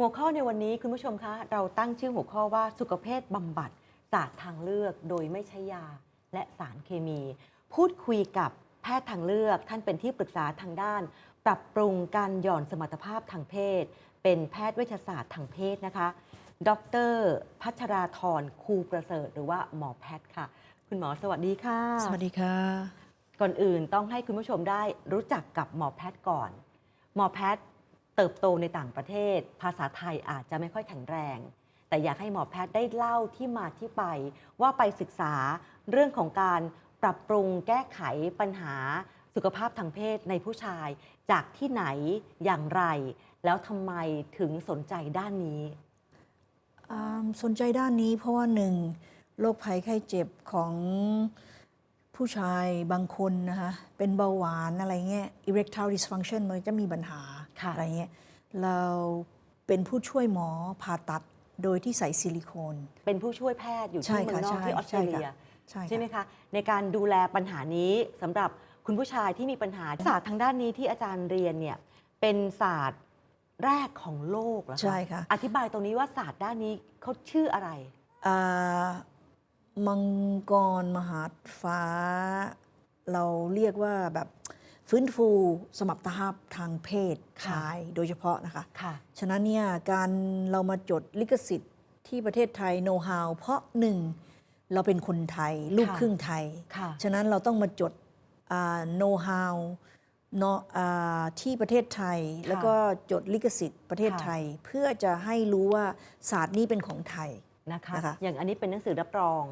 หัวข้อในวันนี้คุณผู้ชมคะเราตั้งชื่อหัวข้อว่าสุขภาพบำบัดศาสตร์ทางเลือกโดยไม่ใช้ยาและสารเคมี พูดคุยกับแพทย์ทางเลือก ท่านเป็นที่ปรึกษาทางด้าน ปรับปรุงการหย่อนสมรรถภาพทางเพศ เป็นแพทย์เวชศาสตร์ทางเพศนะคะ ดร พัชราธรครูประเสริฐหรือว่าหมอแพทย์ค่ะ คุณหมอสวัสดีค่ะ สวัสดีค่ะ ก่อนอื่นต้องให้คุณผู้ชมได้รู้จักกับหมอแพทย์ก่อน หมอแพทย์ เติบโตในต่างประเทศ ภาษาไทยอาจจะไม่ค่อยแข็งแรง แต่อยากให้หมอแพทย์ได้เล่าที่มาที่ไป ว่าไปศึกษาเรื่องของการปรับปรุงแก้ไขปัญหาสุขภาพทางเพศในผู้ชาย จากที่ไหนอย่างไร แล้วทำไมถึงสนใจด้านนี้ สนใจด้านนี้เพราะว่าหนึ่งโรคภัยไข้เจ็บของผู้ชายบางคนนะคะเป็นเบาหวานอะไรเงี้ย erectile dysfunction มันจะมีปัญหา อะไรเงี้ยเราเป็นผู้ช่วยหมอผ่าตัดโดยที่ใส่ซิลิโคน เป็นผู้ช่วยแพทย์อยู่ใช่ที่เมืองนอกค่ะที่ออสเตรเลียใช่ใช่ไหมค่ะคะในการดูแลปัญหานี้สำหรับคุณผู้ชายที่มีปัญหาศาสตร์ทางด้านนี้ที่อาจารย์เรียนเนี่ยเป็นศาสตร์แรกของโลกเหรอคะใช่ค่ะอธิบายตรงนี้ว่าศาสตร์ด้านนี้เขาชื่ออะไรอ่ามังกรมหาฟ้า เราเรียกว่าแบบ ฟื้นฟูสมรรถภาพทางเพศค่ะชายโดยเฉพาะนะคะค่ะ ฉะนั้นเนี่ยการเรามาจดลิขสิทธิ์ที่ประเทศไทยโน้ตฮาวเพราะหนึ่งเราเป็นคนไทย ลูกค่ะครึ่งไทย ค่ะฉะนั้นเราต้องมาจดโน้ตฮาวที่ประเทศไทยค่ะแล้วก็จดลิขสิทธิ์ประเทศค่ะไทย เพื่อจะให้รู้ว่าศาสตร์นี้เป็นของไทยนะคะ นะคะ อย่างอันนี้เป็นหนังสือรับรอง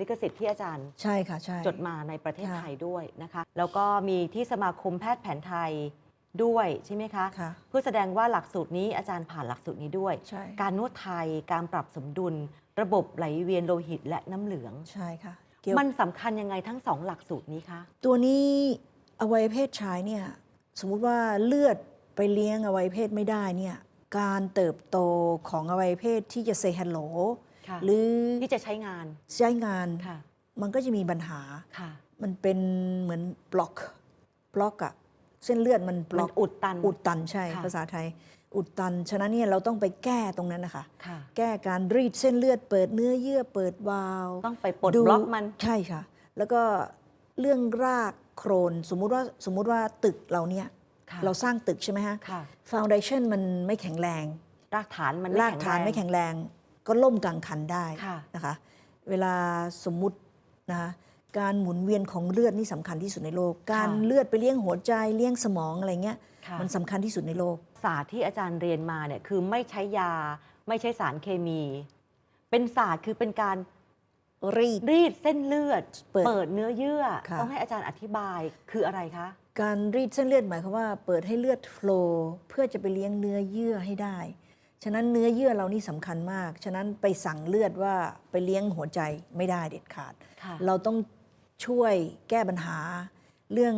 ลิขสิทธิ์ที่อาจารย์ใช่ค่ะใช่ จดมาในประเทศค่ะ ไทยด้วยนะคะ แล้วก็มีที่สมาคมแพทย์แผนไทยด้วยใช่ไหมคะ ค่ะ เพื่อแสดงว่าหลักสูตรนี้อาจารย์ผ่านหลักสูตรนี้ด้วย ใช่การนวดไทยการปรับสมดุล ระบบไหลเวียนโลหิตและน้ำเหลือง ใช่ค่ะเกี่ยว มันสำคัญยังไงทั้งสองหลักสูตรนี้คะ ตัวนี้อวัยวะเพศชายเนี่ยสมมุติว่าเลือดไปเลี้ยงอวัยวะเพศไม่ได้เนี่ยการเติบโตของอวัยวะเพศที่จะเซฮัลโหลค่ะ หรือที่จะใช้งานใช้งานค่ะมันก็จะมีปัญหาค่ะมันเป็นเหมือนบล็อกบล็อกอะเส้นเลือดมันบมัล็นอกอุดตันอุดตันใช่ค่ะภาษาไทย อุดตัน ฉะนั้นเนี่ยเราต้องไปแก้ตรงนั้นนะคะค่ะแก้การรีดเส้นเลือดเปิดเนื้อเยื่อเปิดวาล์วต้องไปปลดดูบล็อกมันใช่ค่ะ แล้วก็เรื่องรากโครนสมมุติว่าสมมุติว่าตึกเราเนี่ยค่ะเราสร้างตึกใช่ไหมฮะค่ะฟ u n เดชันมันไม่แข็งแรง รากฐานมันรากฐานไม่แข็งแรง ก็ล่มกลางคันได้ค่ะนะคะ เวลาสมมุตินะคะการหมุนเวียนของเลือดนี่สำคัญที่สุดในโลก การเลือดไปเลี้ยงหัวใจเลี้ยงสมองอะไรเงี้ยค่ะมันสำคัญที่สุดในโลก ศาสตร์ที่อาจารย์เรียนมาเนี่ยคือไม่ใช้ยา ไม่ใช้สารเคมี เป็นศาสตร์คือเป็นการรีดรีดเส้นเลือด เปิดเปิดเนื้อเยื่อค่ะต้องให้อาจารย์อธิบายคืออะไรคะ การรีดเส้นเลือดหมายความว่า เปิดให้เลือดโฟลว์เพื่อจะไปเลี้ยงเนื้อเยื่อให้ได้ ฉะนั้นเนื้อเยื่อเรานี่สำคัญมาก ฉะนั้นไปสั่งเลือดว่าไปเลี้ยงหัวใจไม่ได้เด็ดขาดค่ะเราต้องช่วยแก้ปัญหา เรื่อง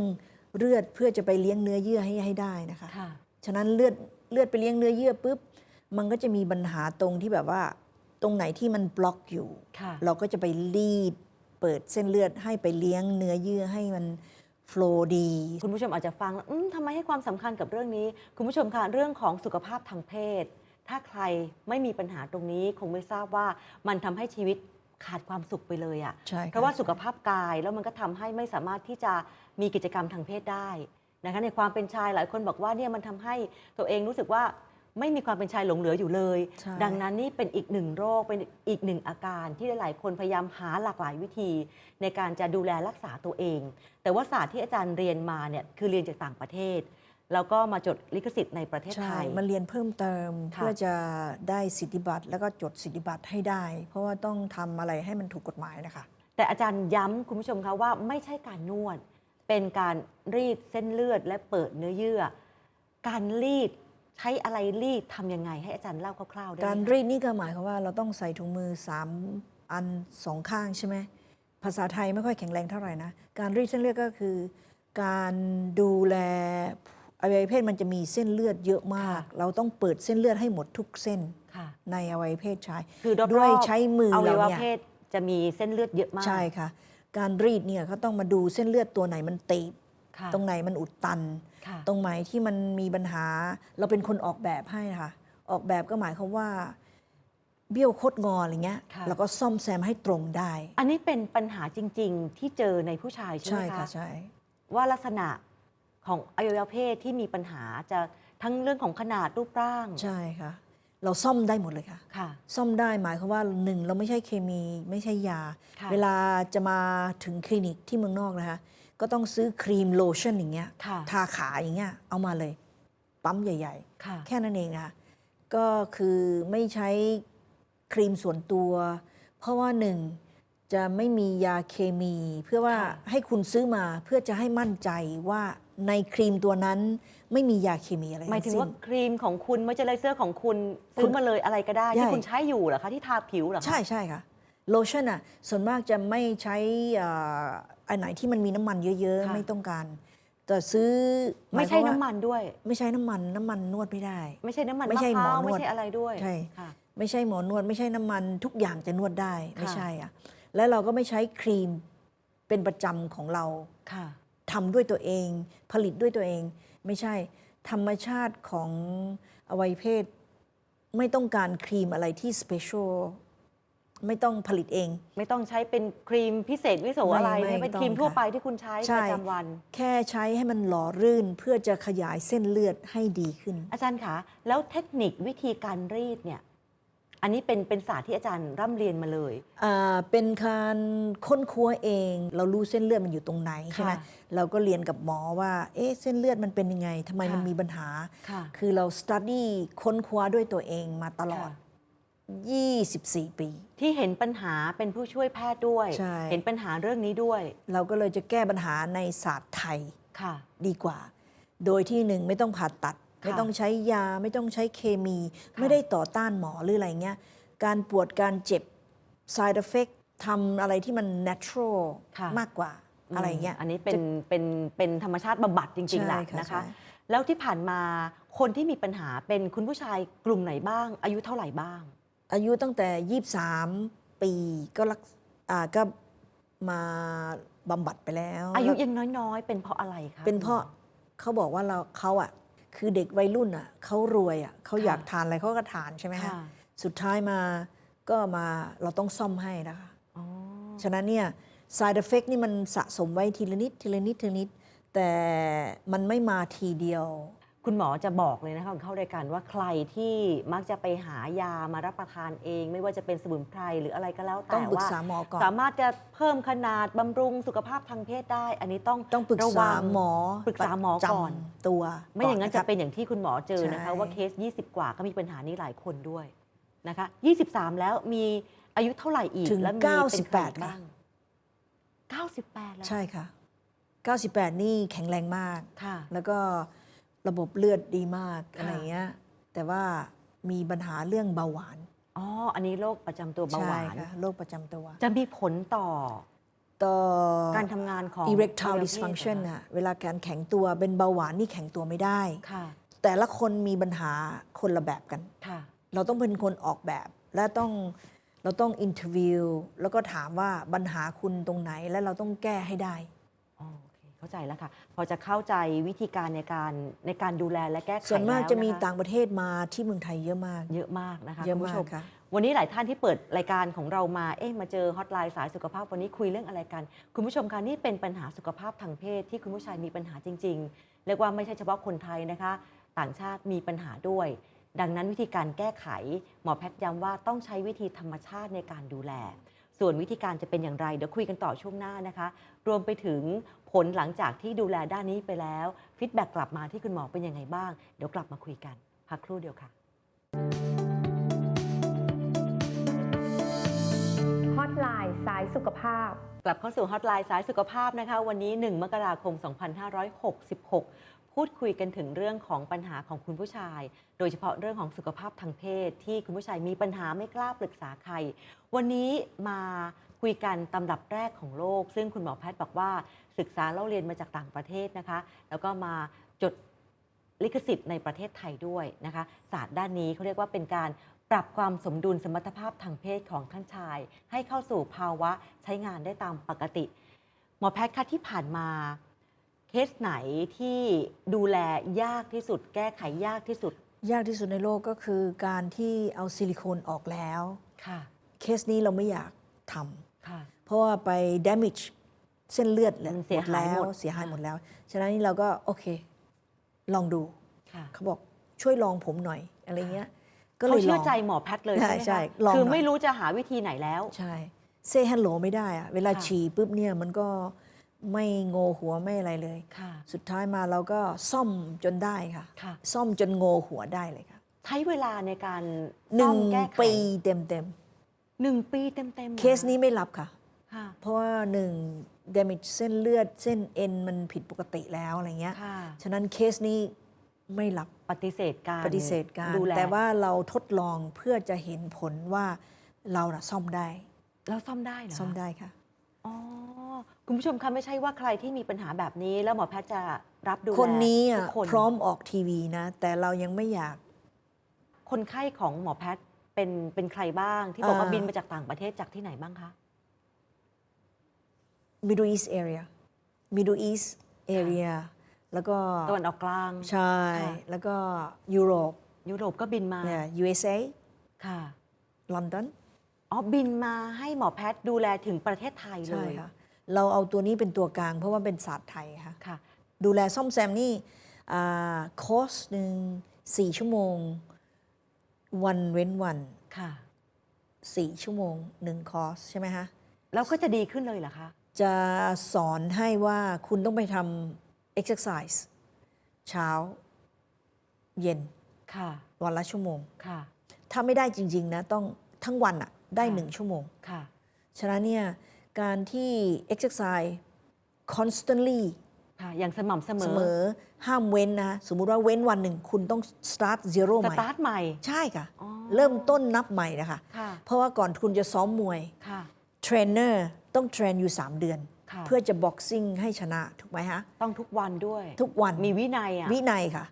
เลือดเพื่อจะไปเลี้ยงเนื้อเยื่อให้ให้ได้นะคะค่ะฉะนั้นเลือดเลือดไปเลี้ยงเนื้อเยื่อปุ๊บมันก็จะมีปัญหาตรงที่แบบว่า ตรงไหนที่มันบล็อกอยู่ค่ะเราก็จะไปรีดเปิดเส้นเลือดให้ไปเลี้ยงเนื้อเยื่อให้มันโฟลว์ดี คุณผู้ชมอาจจะฟังแล้วอืมทำไมให้ความสำคัญกับเรื่องนี้ คุณผู้ชมคะเรื่องของสุขภาพทางเพศ ถ้าใครไม่มีปัญหาตรงนี้คงไม่ทราบว่ามันทำให้ชีวิตขาดความสุขไปเลยอะใช่ค่เพราะว่าสุขภาพกายแล้วมันก็ทำให้ไม่สามารถที่จะมีกิจกรรมทางเพศได้นะคะในความเป็นชายหลายคนบอกว่าเนี่ยมันทำให้ตัวเองรู้สึกว่าไม่มีความเป็นชายหลงเหลืออยู่เลยใช่ดังนั้นนี่เป็นอีกหนึ่งโรคเป็นอีกหนึ่งอาการที่หลายๆคนพยายามหาหลากหลายวิธี ในการจะดูแลรักษาตัวเอง แต่ว่าศาสตร์ที่อาจารย์เรียนมาเนี่ยคือเรียนจากต่างประเทศ แล้วก็มาจดลิขสิทธิ์ในประเทศใช่ไทยมันเรียนเพิ่มเติมค่ะเพื่อจะได้สิทธิบัตรแล้วก็จดสิทธิบัตรให้ได้ เพราะว่าต้องทำอะไรให้มันถูกกฎหมายนะคะ แต่อาจารย์ย้ำคุณผู้ชมคะว่าไม่ใช่การนวด เป็นการรีดเส้นเลือดและเปิดเนื้อเยื่อ การรีดใช้อะไรรีดทำยังไงให้อาจารย์เล่าคร่าวๆได้ไหมการคะรีดนี่ก็หมายความว่าเราต้องใส่ถุงมือ 3 อันสองข้างใช่ไหมภาษาไทยไม่ค่อยแข็งแรงเท่าไหร่นะ การรีดเส้นเลือดก็คือ การดูแล อวัยวะเพศมันจะมีเส้นเลือดเยอะมาก เราต้องเปิดเส้นเลือดให้หมดทุกเส้นค่ะในอวัยวะเพศชาย คือรอบๆด้วยใช้มืออวัเรายวะเนี่ยเพศจะมีเส้นเลือดเยอะมาก ใช่ค่ะ การรีดเนี่ยเขาต้องมาดูเส้นเลือดตัวไหนมันตีบค่ะตรงไหนมันอุดตันค่ะตรงไหนที่มันมีปัญหา เราเป็นคนออกแบบให้ค่ะ ออกแบบก็หมายความว่าเบี้ยวคดงออะไรเงี้ยค่ะแล้วก็ซ่อมแซมให้ตรงได้ อันนี้เป็นปัญหาจริง ๆ ที่เจอในผู้ชายใช่ไหใช่มค่ะคะใช่ ว่าลักษณะ ของอวัยวะเพศที่มีปัญหาจะทั้งเรื่องของขนาดรูปร่าง ใช่ค่ะ เราซ่อมได้หมดเลยค่ะ ค่ะ ซ่อมได้หมายความว่าหนึ่งเราไม่ใช่เคมีไม่ใช่ยา ค่ะ เวลาจะมาถึงคลินิกที่เมืองนอกนะคะ ก็ต้องซื้อครีมโลชั่นอย่างเงี้ย ค่ะ ทาขาอย่างเงี้ยเอามาเลย ปั๊มใหญ่ ค่ะ ๆ แค่นั้นเองนะคะก็คือไม่ใช้ครีมส่วนตัว เพราะว่าหนึ่งจะไม่มียาเคมี เพื่อว่าค่ะ ให้คุณซื้อมาเพื่อจะให้มั่นใจว่า ในครีมตัวนั้นไม่มียาเคมีอะไรหมายถึงทั้ว่าสิ้นครีมของคุณมอยเจอไรเซอร์ของคุณคุซื้ณอมาเลยอะไรก็ได้ใช่ที่คุณใช้อยู่เหรอคะที่ทาผิวเหรอคะใช่ใช่ค่ะโลชั่นอะส่วนมากจะไม่ใช้เอ่ออันไหนที่มันมีน้ำมันเยอะค่ะๆ ไม่ต้องการ แต่ซื้อไม่ใช่หายความว่าน้ำมันด้วย ไม่ใช้น้ำมันน้ำมันนวดไม่ได้ ไม่ใช่น้ำมันไม่มะใช่พร้าวหมอนวดไม่ใช่อะไรด้วยใช่ค่ะไม่ใช่หมอนวด ไม่ใช่น้ำมันทุกอย่างจะนวดได้ไม่ค่ะใช่อะและเราก็ไม่ใช้ครีมเป็นประจำของเราค่ะ ทำด้วยตัวเอง ผลิตด้วยตัวเอง ไม่ใช่ธรรมชาติของอวัยวะเพศ ไม่ต้องการครีมอะไรที่สเปเชียลไม่ต้องผลิตเอง ไม่ต้องใช้เป็นครีมพิเศษวิโสไม่อะไรไม่ไม่เป็นต้องครีมทั่วค่ะไปที่คุณใช้ใช่ประจำวัน แค่ใช้ให้มันหล่อรื่นเพื่อจะขยายเส้นเลือดให้ดีขึ้น อาจารย์คะแล้วเทคนิควิธีการรีดเนี่ย อันนี้เป็นเป็นศาสตร์ที่อาจารย์ร่ำเรียนมาเลย อ่าเป็นการค้นคว้าเอง เรารู้เส้นเลือดมันอยู่ตรงไหนใช่ไหมค่ะเราก็เรียนกับหมอว่า เอ๊ะเส้นเลือดมันเป็นยังไงทำไมค่ะ มันมีปัญหา ค่ะ คือเรา study ค้นคว้าด้วยตัวเองมาตลอด ค่ะ24 ปี ที่เห็นปัญหาเป็นผู้ช่วยแพทย์ด้วย ใช่ เห็นปัญหาเรื่องนี้ด้วยเราก็เลยจะแก้ปัญหาในศาสตร์ไทยค่ะ ดีกว่า โดยที่หนึ่งไม่ต้องผ่าตัดค่ะ ไม่ต้องใช้ยาไม่ต้องใช้เคมี ไม่ได้ต่อต้านหมอหรืออะไรเงี้ย การปวดการเจ็บ side effect ทำอะไรที่มัน natural ค่ะมากกว่าอะไรเงี้ย อันนี้เป็นเป็นเป็นธรรมชาติบำบัดจริงๆแหละใช่ค่ะนะคะใช่แล้วที่ผ่านมาคนที่มีปัญหาเป็นคุณผู้ชายกลุ่มไหนบ้าง อายุเท่าไหร่บ้าง อายุตั้งแต่ 23 ปีก็รักอ่าก็มาบำบัดไปแล้ว อายุแล้วยังน้อยๆ เป็นเพราะอะไรคะเป็นเพราะเขาบอกว่าเราเขาอะ คือเด็กวัยรุ่นอะเขารวยอะเขาอยากทานอะไรเขาก็ทานใช่ไหมค่ะฮะสุดท้ายมาก็มาเราต้องซ่อมให้นะคะอ๋อฉะนั้นเนี่ย side effect นี่มันสะสมไว้ทีละนิดทีละนิดทีละนิด แต่มันไม่มาทีเดียว คุณหมอจะบอกเลยนะคะก่อนเข้ารายการว่าใครที่มักจะไปหายามารับประทานเอง ไม่ว่าจะเป็นสมุนไพรหรืออะไรก็แล้วแต่ต้องปรึกว่าษาหมอก่อนสามารถจะเพิ่มขนาดบำรุงสุขภาพทางเพศได้ อันนี้ต้องต้องปรึกระษาวัง หมอปรึกษาหมอก่อน ประจำตัวไม่อย่างนั้นก่จะคเป็นรับอย่างที่คุณหมอเจอนะคะใช่ว่าเคส 20 กว่าก็มีปัญหานี้หลายคนด้วยนะคะ 23 แล้วมีอายุเท่าไหร่อีกถึง แล้วมีเป็นใคร98บ้าง98 แล้วใช่ค่ะ 98 นี่แข็งแรงมาก ค่ะ แล้วก็ ระบบเลือดดีมากค่ะอะไรเงี้ยแต่ว่ามีปัญหาเรื่องเบาหวานอ๋ออันนี้โรคประจำตัวเบาหวาน ใช่ค่ะโรคประจำตัว จะมีผลต่อต่อ การทำงานของ erectile อวัยวะเพศ dysfunction เหรอคะน่ะเวลาการแข็งตัวเป็นเบาหวานนี่แข็งตัวไม่ได้ ค่ะ แต่ละคนมีปัญหาคนละแบบกัน ค่ะ เราต้องเป็นคนออกแบบ และต้องเราต้องอินเทอร์วิวแล้วก็ถามว่าปัญหาคุณตรงไหนและเราต้องแก้ให้ได้อ๋อโอ เคเข้าใจแล้วค่ะ พอจะเข้าใจวิธีการในการในการดูแลและแก้ไขส่วนมากแล้วจะมีนคต่างประเทศมาที่เมืองไทยเยอะมาก เยอะมากนะคะเยอะคุณมาผู้ชกม ค่ะ วันนี้หลายท่านที่เปิดรายการของเรามา เอ๊ะ มาเจอฮอตไลน์สายสุขภาพวันนี้คุยเรื่องอะไรกัน คุณผู้ชมคะนี่เป็นปัญหาสุขภาพทางเพศที่คุณผู้ชายมีปัญหาจริง ๆ เรียกว่าไม่ใช่เฉพาะคนไทยนะคะ ต่างชาติมีปัญหาด้วย ดังนั้นวิธีการแก้ไข หมอแพทย์ย้ำว่าต้องใช้วิธีธรรมชาติในการดูแล ส่วนวิธีการจะเป็นอย่างไร เดี๋ยวคุยกันต่อช่วงหน้านะคะ รวมไปถึงผลหลังจากที่ดูแลด้านนี้ไปแล้วฟีดแบ็กกลับมาที่คุณหมอเป็นยังไงบ้าง เดี๋ยวกลับมาคุยกัน พักครู่เดียวค่ะฮอตไลน์สายสุขภาพ กลับเข้าสู่ฮอตไลน์สายสุขภาพนะคะ วันนี้ 1 มกราคม 2566 พูดคุยกันถึงเรื่องของปัญหาของคุณผู้ชาย โดยเฉพาะเรื่องของสุขภาพทางเพศ ที่คุณผู้ชายมีปัญหาไม่กล้าปรึกษาใคร วันนี้มาคุยกันตำรับแรกของโลก ซึ่งคุณหมอแพทย์บอกว่าศึกษาเล่าเรียนมาจากต่างประเทศนะคะ แล้วก็มาจดลิขสิทธิ์ในประเทศไทยด้วยนะคะศาสตร์ด้านนี้เขาเรียกว่าเป็นการปรับความสมดุลสมรรถภาพทางเพศของท่านชาย ให้เข้าสู่ภาวะใช้งานได้ตามปกติ หมอแพทย์คะที่ผ่านมา เคสไหนที่ดูแลยากที่สุด แก้ไขยากที่สุด ยากที่สุดในโลกก็คือการที่เอาซิลิโคนออกแล้ว ค่ะ เคสนี้เราไม่อยากทค่ะำเพราะว่าไป damage เส้นเลือดเลยมันเสียหายแล้วหมด เสียหายค่ะหมดแล้ว ฉะนั้นนี่เราก็โอเค ลองดู ค่ะเขาบอกช่วยลองผมหน่อยอะไรเงี้ย ก็เลเขายลเชื่ออง ใจหมอแพทย์เลยใช่ใช่ไหมใช่คะลองคือหน่อย ไม่รู้จะหาวิธีไหนแล้ว ใช่ เซฮัลโหลไม่ได้อะเวลาค่ะ ฉี่ปุ๊บเนี่ยมันก็ ไม่โงหัวไม่อะไรเลย ค่ะ สุดท้ายมาเราก็ซ่อมจนได้ค่ะ ค่ะ ซ่อมจนโงหัวได้เลยค่ะใช้เวลาในการหนึ่ซ่องมแก้ไขปีเต็มเต็มหนึ่งปีเต็มเต็มๆเคสนี้ไม่รับค่ะ ค่ะ เพราะว่าหนึ่ง damage เส้นเลือดเส้นเอ็นมันผิดปกติแล้วอะไรเงี้ย ค่ะ ฉะนั้นเคสนี้ไม่รับปฏิเสธการปฏิเสธการ ดูแลแต่ว่าเราทดลองเพื่อจะเห็นผลว่าเราน่ะซ่อมได้ แล้วซ่อมได้เหรอซ่อมได้ค่ะ อ๋อ คุณผู้ชมคะไม่ใช่ว่าใครที่มีปัญหาแบบนี้ แล้วหมอแพทย์จะรับดูแลคนนี้อะทุกคนพร้อมออกทีวีนะ แต่เรายังไม่อยาก คนไข้ของหมอแพทย์เป็นเป็นใครบ้างที่บอกว่าอ่า บินมาจากต่างประเทศจากที่ไหนบ้างคะ Middle East area Middle East area แล้วก็ตะวันออกกลาง ใช่ค่ะ แล้วก็ยุโรปยุโรปก็บินมาเนี่ย USA ค่ะ London อ๋อบินมาให้หมอแพทย์ดูแลถึงประเทศไทยเลใช่ยค่ะเราเอาตัวนี้เป็นตัวกลาง เพราะว่าเป็นศาสตร์ไทยค่ะ ค่ะ ดูแลซ่อมแซมนี่อ่าคอร์สหนึ่งสี่ชั่วโมง วันเว้นวันค่ะ สี่ชั่วโมงหนึ่งคอร์สใช่ไหมคะ แล้วก็จะดีขึ้นเลยเหรอคะ จะสอนให้ว่าคุณต้องไปทำ exercise เช้า เย็น ค่ะ วันละชั่วโมง ค่ะ ถ้าไม่ได้จริง ๆ นะ ต้องทั้งวันอะ ได้ค่ะหนึ่งชั่วโมงค่ะฉะนั้นเนี่ยการที่ exercise constantly ค่ะอย่างสม่ำเสมเสอมอห้ามเว้นนะ สมมุติว่าเว้นวันหนึ่งคุณต้อง start zero สใหม่ตาร์ทใหม่ ใช่ค่ะอ๋อเริ่มต้นนับใหม่นะคะค่ะเพราะว่าก่อนคุณจะซ้อมมวยค่ะเทรนเนอร์ต้องเทรนอยู่ 3 เดือนค่ะเพื่อจะบ็อกซิ่งให้ชนะ ถูกไหมฮะ ต้องทุกวันด้วย ทุกวันมีวินัยอะวินัยค่ะ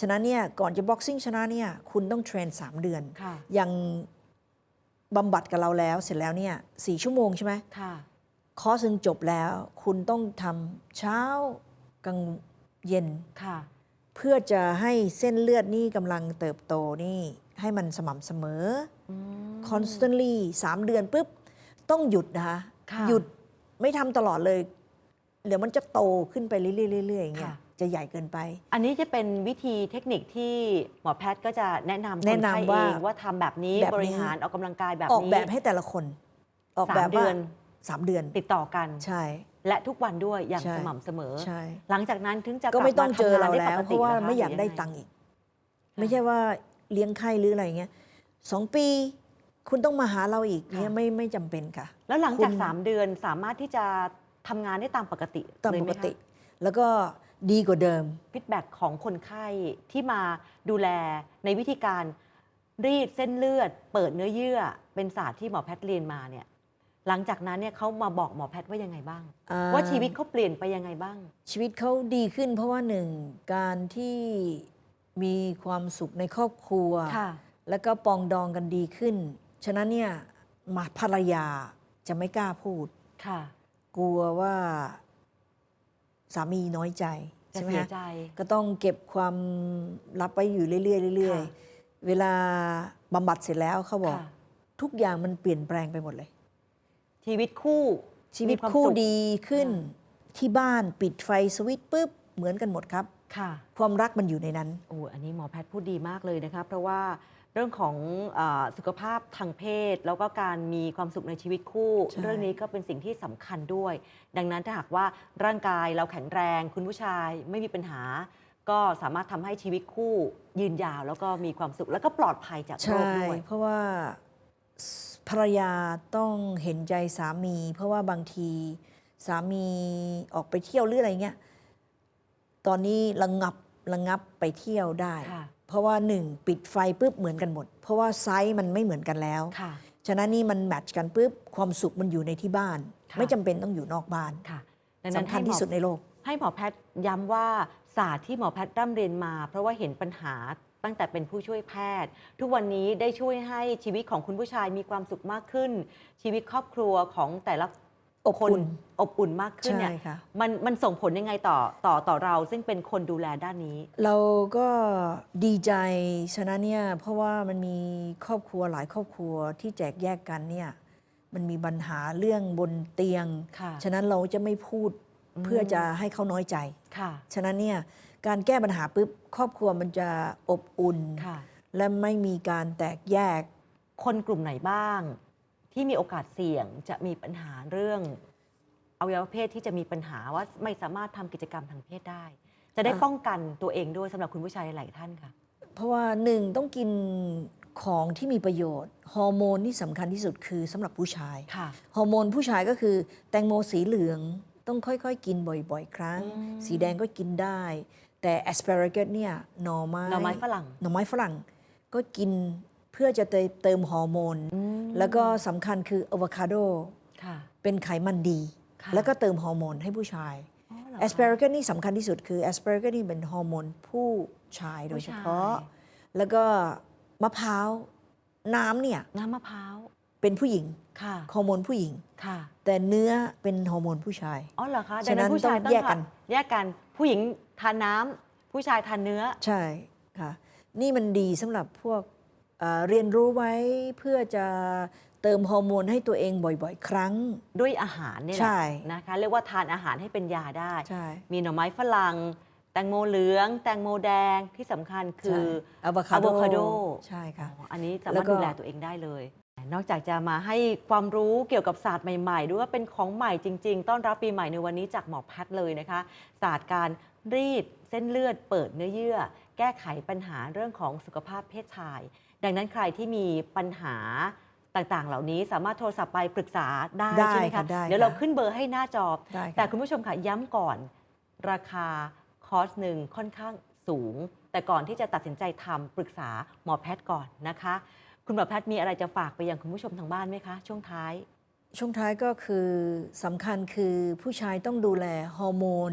ฉะนั้นเนี่ยก่อนจะบ็อกซิ่งชนะเนี่ยคุณต้องเทรน 3 เดือนค่ะยัง บำบัดกับเราแล้วเสร็จแล้วเนี่ยสชั่วโมงใช่ไหมค่ะคอร์สหนึ่งจบแล้ว คุณต้องทำเช้ากลางเย็นค่ะ เพื่อจะให้เส้นเลือดนี่กำลังเติบโตนี่ ให้มันสม่ำเสมออืม constantly 3เดือนปุ๊บ ต้องหยุดนะคะค่ะหยุดไม่ทำตลอดเลย เดี๋ยวมันจะโตขึ้นไปเรื่อยๆเรื่อยๆอย่างเงี้ยค่ะ จะใหญ่เกินไป อันนี้จะเป็นวิธีเทคนิคที่หมอแพทย์ก็จะแนะนำคนแนะนำไข้ว่าเองว่าทำแบบนี้แบบนี้ บริหารออกกำลังกายแบบออกนี้แบบให้แต่ละคน ออกสามแบบเดืว่าอนสามเดือน ติดต่อกัน ใช่ และทุกวันด้วยอย่างใช่ สม่ำเสมอ ใช่ หลังจากนั้นถึงจะก็ไม่ต้องเจอเรากบแล้วมทำงนได้เพราะว่าปกติไม่อยากหได้รืตังค์อีกะไม่ใช่ว่าเลี้ยงไข้หรืออะไรเงี้ยสองปี คุณต้องมาหาเราอีกเนี่ยไม่ไม่จำเป็นค่ะ แล้วหลังจาก คุณสามเดือนสามารถที่จะทำงานได้ตามปกติตามเลยปไหกคะติ แล้วก็ ดีกว่าเดิม ฟีดแบ็ของคนไข้ที่มาดูแลในวิธีการรีดเส้นเลือด เปิดเนื้อเยื่อ เป็นศาสตร์ที่หมอแพทย์เรียนมาเนี่ยหลังจากนั้นเนี่ยเขามาบอกหมอแพทย์ว่ายังไงบ้าง อ่ว่าชีวิตเขาเปลี่ยนไปยังไงบ้าง ชีวิตเขาดีขึ้น เพราะว่าหนึ่งการที่มีความสุขในครอบครัว ค่ะ แล้วก็ปองดองกันดีขึ้น ฉะนั้นเนี่ยมาภรรยาจะไม่กล้าพูด ค่ะ กลัวว่า สามีน้อยใจจะใช่ไหมเสียฮะใจก็ต้องเก็บความลับไว้อยู่เรื่อยๆเรื่อยค่ะๆเวลาบำบัดเสร็จแล้วเขาบอกค่ะทุกอย่างมันเปลี่ยนแปลงไปหมดเลย ชีวิตคู่ชีวิตมีวามคู่สุขดีขึ้นอ่ที่บ้านปิดไฟสวิตช์ปุ๊บเหมือนกันหมดครับ ค่ะ ความรักมันอยู่ในนั้นโอ้อันนี้หมอแพทย์พูดดีมากเลยนะคะเพราะว่า เรื่องของเออสุขภาพทางเพศ แล้วก็การมีความสุขในชีวิตคู่ใช่เรื่องนี้ก็เป็นสิ่งที่สำคัญด้วย ดังนั้นถ้าหากว่าร่างกายเราแข็งแรง คุณผู้ชายไม่มีปัญหา ก็สามารถทำให้ชีวิตคู่ยืนยาว แล้วก็มีความสุขแล้วก็ปลอดภัยจากโรใช่คด้วยเพราะว่าภรรยาต้องเห็นใจสามี เพราะว่าบางทีสามีออกไปเที่ยวหรืออะไรเงี้ยตอนนี้ระงับ ระงับไปเที่ยวได้ค่ะเพราะว่าหนึ่งปิดไฟปุ๊บเหมือนกันหมด เพราะว่าไซส์มันไม่เหมือนกันแล้วค่ะฉะนั้นนี่มันแมทช์กันปุ๊บความสุขมันอยู่ในที่บ้านค่ะไม่จำเป็นต้องอยู่นอกบ้านค่ะดังนั้นสำคัญให้หมอที่สุดในโลก ให้หมอแพทย์ย้ำว่าศาสตร์ที่หมอแพทย์ร่ำเรียนมา เพราะว่าเห็นปัญหาตั้งแต่เป็นผู้ช่วยแพทย์ ทุกวันนี้ได้ช่วยให้ชีวิตของคุณผู้ชายมีความสุขมากขึ้น ชีวิตครอบครัวของแต่ละ อบคนอุ่นอบอุ่นมากขึ้นเนี่ยใช่ค่ะ มันมันส่งผลยังไงต่อต่อต่อเราซึ่งเป็นคนดูแลด้านนี้ เราก็ดีใจฉะนั้นเนี่ยเพราะว่ามันมีครอบครัวหลายครอบครัวที่แจกแยกกันเนี่ยมันมีปัญหาเรื่องบนเตียง ค่ะ ฉะนั้นเราจะไม่พูดอืมเพื่อจะให้เขาน้อยใจ ค่ะ ฉะนั้นเนี่ยการแก้ปัญหาปุ๊บครอบครัวมันจะอบอุ่น ค่ะ และไม่มีการแตกแยก คนกลุ่มไหนบ้าง ที่มีโอกาสเสี่ยงจะมีปัญหาเรื่องอวัยวะเพศที่จะมีปัญหาว่าไม่สามารถทำกิจกรรมทางเพศได้ จะได้อะป้องกันตัวเองด้วยสำหรับคุณผู้ชายหลายท่านค่ะ เพราะว่าหนึ่งต้องกินของที่มีประโยชน์ ฮอร์โมนที่สำคัญที่สุดคือสำหรับผู้ชายค่ะฮอร์โมนผู้ชายก็คือ แตงโมสีเหลืองต้องค่อยๆ กินบ่อยๆ ครั้งอืมสีแดงก็กินได้ แต่แอสเปาร g ก s เนี่ยหน่อไม้หน่อไม้ฝรั่งหน่อไม้ฝรั่ง ก็กิน เพื่อจะเติมฮอร์โมนอืมแล้วก็สำคัญคืออะโวคาโดค่ะเป็นไขมันดีค่ะแล้วก็เติมฮอร์โมนให้ผู้ชายอ๋อเหรแอคะสเปาร g ก s นี่สำคัญที่สุดคือแอสเปาร g ก s นี่เป็นฮอร์โมนผู้ชายโดยเฉพาะผู้ชายแล้วก็มะพร้าวน้ำเนี่ยน้ำมะพร้าวเป็นผู้หญิงค่ะฮอร์โมนผู้หญิงค่ะ แต่เนื้อเป็นฮอร์โมนผู้ชายอ๋อเหรอคะฉะนั้นดัผู้ชายต้องแยกกัน แยกกันผู้หญิงทานน้ำผู้ชายทานเนื้อใช่ค่ะ นี่มันดีสำหรับพวก เอ่อเรียนรู้ไว้เพื่อจะเติมฮอร์โมนให้ตัวเองบ่อยๆ ครั้ง ด้วยอาหารเนี่ยแหใช่ละนะคะเรียกว่าทานอาหารให้เป็นยาได้ ใช่ มีหน่อไม้ฝรั่ง แตงโมเหลือง แตงโมแดงที่สำคัญคืออะโวคาอะโวคาโดใช่ค่ะอ๋ออันนี้สาแล้มารถวก็ ดูแลตัวเองได้เลย นอกจากจะมาให้ความรู้เกี่ยวกับศาสตร์ใหม่ๆ ด้วยว่าเป็นของใหม่จริง ๆ ต้อนรับปีใหม่ในวันนี้จากหมอแพทย์เลยนะคะ ศาสตร์การรีดเส้นเลือดเปิดเนื้อเยื่อ แก้ไขปัญหาเรื่องของสุขภาพเพศชาย ดังนั้นใครที่มีปัญหาต่างๆ เหล่านี้สามารถโทรศัพท์ไปปรึกษาได้ได้ใช่ไหมค่ะคะได้เดี๋ยวเราค่ะขึ้นเบอร์ให้หน้าจอ ได้ค่ะ แต่คุณผู้ชมค่ะย้ำก่อน ราคาคอร์สหนึ่งค่อนข้างสูง แต่ก่อนที่จะตัดสินใจทำปรึกษาหมอแพทย์ก่อนนะคะ คุณหมอแพทย์มีอะไรจะฝากไปยังคุณผู้ชมทางบ้านไหมคะ ช่วงท้าย ช่วงท้ายก็คือสำคัญคือผู้ชายต้องดูแลฮอร์โมน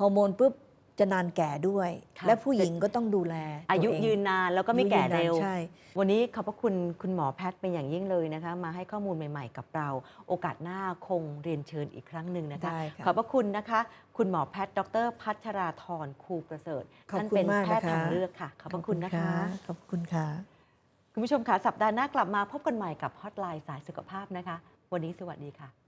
ฮอร์โมนปุ๊บ จะนานแก่ด้วยค่ะและผู้หญิงก็ต้องดูแล อายุตัวเงยืนนานแล้วก็ไม่แก่เร็วอายุยืนนานใช่วันนี้ขอบพระคุณคุณหมอแพทย์เป็นอย่างยิ่งเลยนะคะ มาให้ข้อมูลใหม่ ๆ กับเรา โอกาสหน้าคงเรียนเชิญอีกครั้งหนึ่งนะคะได้ค่ะขอบพระคุณนะคะ คุณหมอแพทย์ดร พัชราธรครูประเสริฐขอบท่านคุณเป็นมากแพทย์นะคะทางเลือกค่ะ ขอบพระคุณนะคะ ขอบคุณค่ะ คุณผู้ชมค่ะสัปดาห์หน้ากลับมาพบกันใหม่กับฮอตไลน์สายสุขภาพนะคะ วันนี้สวัสดีค่ะ